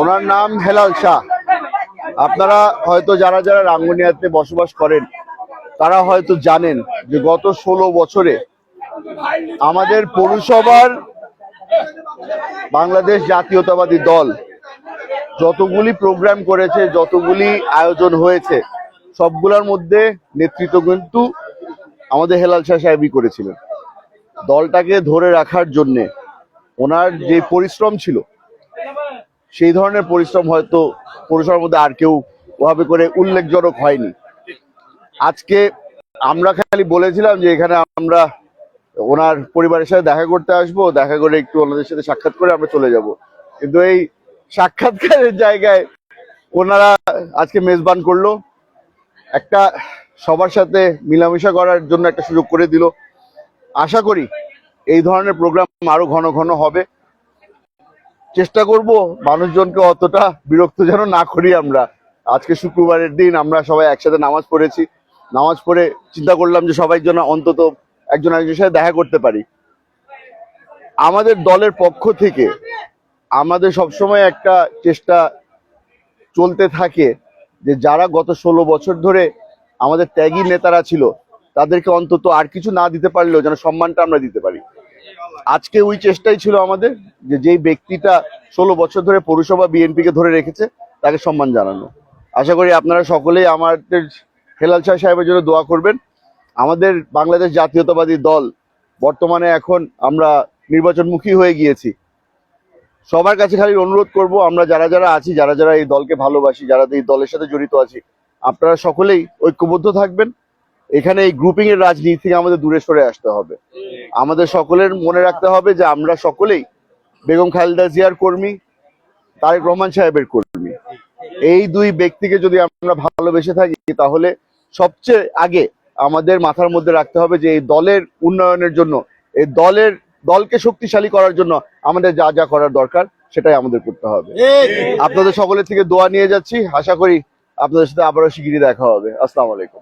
ওনার নাম হেলাল শাহ। আপনারা হয়তো যারা যারা রাঙ্গুনিয়াতে বসবাস করেন, তারা হয়তো জানেন যে গত ষোলো বছরে আমাদের পৌরসভার বাংলাদেশ জাতীয়তাবাদী দল যতগুলি প্রোগ্রাম করেছে, যতগুলি আয়োজন হয়েছে, সবগুলোর মধ্যে নেতৃত্ব কিন্তু আমাদের হেলাল শাহ সাহেবই করেছিলেন। দলটাকে ধরে রাখার জন্যে ওনার যে পরিশ্রম ছিল সেই ধরনের পরিশ্রম হয়তো পৌরসভার মধ্যে আর কেউ ওভাবে করে উল্লেখজনক হয়নি। আজকে আমরা খালি বলেছিলাম যে এখানে আমরা ওনার পরিবারের সাথে দেখা করতে আসব, দেখা করে একটু ওনাদের সাথে সাক্ষাৎ করে আমরা চলে যাব। কিন্তু এই সাক্ষাৎকারের জায়গায় ওনারা আজকে মেজবান করল, একটা সবার সাথে মিলামিশা করার জন্য একটা সুযোগ করে দিল। আশা করি এই ধরনের প্রোগ্রাম আরও ঘন ঘন হবে। চেষ্টা করব মানুষজনকে অতটা বিরক্ত যেন না করি আমরা। আজকে শুক্রবারের দিন আমরা সবাই একসাথে নামাজ পড়েছি। নামাজ পড়ে চিন্তা করলাম যে সবাই যেন অন্তত একজন একজনের সাথে দেখা করতে পারি। আমাদের দলের পক্ষ থেকে আমাদের সবসময় একটা চেষ্টা চলতে থাকে যে যারা গত ষোলো বছর ধরে আমাদের ত্যাগী নেতারা ছিল, তাদেরকে অন্তত আর কিছু না দিতে পারলেও যেন সম্মানটা আমরা দিতে পারি। আজকে ওই চেষ্টাই ছিল আমাদের যে যেই ব্যক্তিটা ষোলো বছর ধরে পৌরসভা বিএনপি কে ধরে রেখেছে, তাকে সম্মান জানানো। আশা করি আপনারা সকলেই আমাদের হেলাল শাহ সাহেবের জন্য দোয়া করবেন। আমাদের বাংলাদেশ জাতীয়তাবাদী দল বর্তমানে এখন আমরা নির্বাচনমুখী হয়ে গিয়েছি। সবার কাছে খালি অনুরোধ করব, আমরা যারা যারা আছি, যারা যারা এই দলকে ভালোবাসি, যারা এই দলের সাথে জড়িত আছি, আপনারা সকলেই ঐক্যবদ্ধ থাকবেন। এখানে এই গ্রুপিং এর রাজনীতি থেকে আমাদের দূরে সরে আসতে হবে। আমাদের সকলের মনে রাখতে হবে যে আমরা সকলেই বেগম খালেদা জিয়ার কর্মী তারেক রহমান সাহেবের কর্মী। এই দুই ব্যক্তিকে যদি আমরা ভালোবেসে থাকি তাহলে সবচেয়ে আগে আমাদের মাথার মধ্যে রাখতে হবে যে এই দলের উন্নয়নের জন্য এই দলের দলকে শক্তিশালী করার জন্য আমাদের যা যা করার দরকার সেটাই আমাদের করতে হবে। আপনাদের সকলের থেকে দোয়া নিয়ে যাচ্ছি। আশা করি আপনাদের সাথে আবারও শিগগিরই দেখা হবে। আসসালামু আলাইকুম।